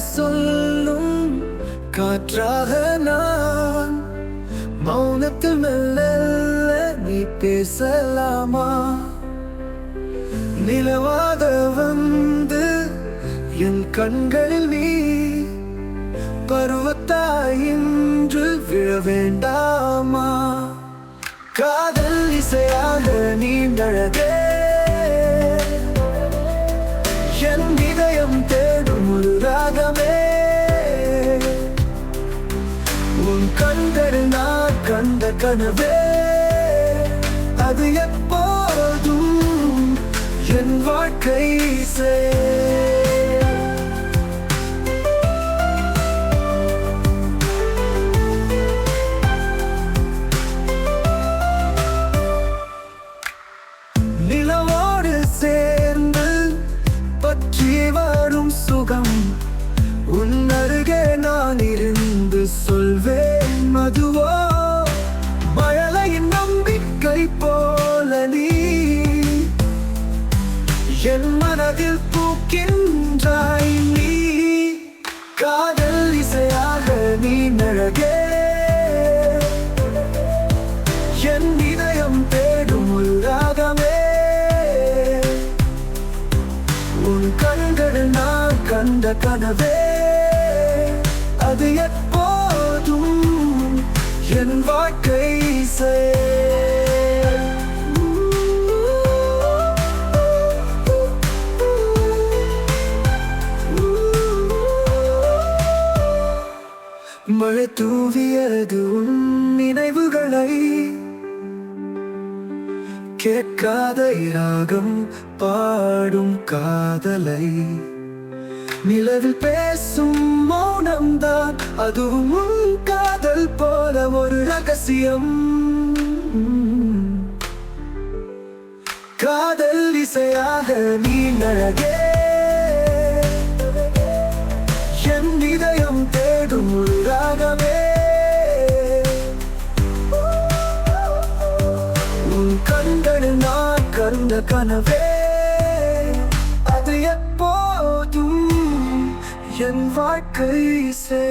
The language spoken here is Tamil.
சொல்லும் காற்றாக நான் மௌனத்தில் மெல்ல நீ பேசலாமா? நிலவாக வந்து என் கண்களில் நீ பருவத்தாயின்று விழ வேண்டாமா? காதல் இசையாக நீண்டழகே என் கனவே அது எப்போதும் என் வாழ்க்கை இசை. நிலவோடு சேர்ந்து பற்றி வரும் சுகம். உன் அருகே நான் இருந்து சொல்வேன் மதுவோ என் மனதில் பூக்கின்றாய் நீ. காதல் இசையாக நீ நழகே. என் இதயம் தேடும் ஒரு உன் கண்கள் நான் கண்ட கனவே. அது எப்போதும் என் வாழ்க்கை இசை. மழை தூவியது உன் நினைவுகளை. கேட்காத ராகம் பாடும் காதலை. நிலவில் பேசும் மௌனம்தான் அதுவும் உன் காதல் போல ஒரு ரகசியம். காதல் இசையாக நீ நழகே. என் இதயம் தே தேடும் ஒரு ராகமே உன் கண்களில் நான் கண்ட கனவே. அது எப்போதும் என் வாழ்க்கை சே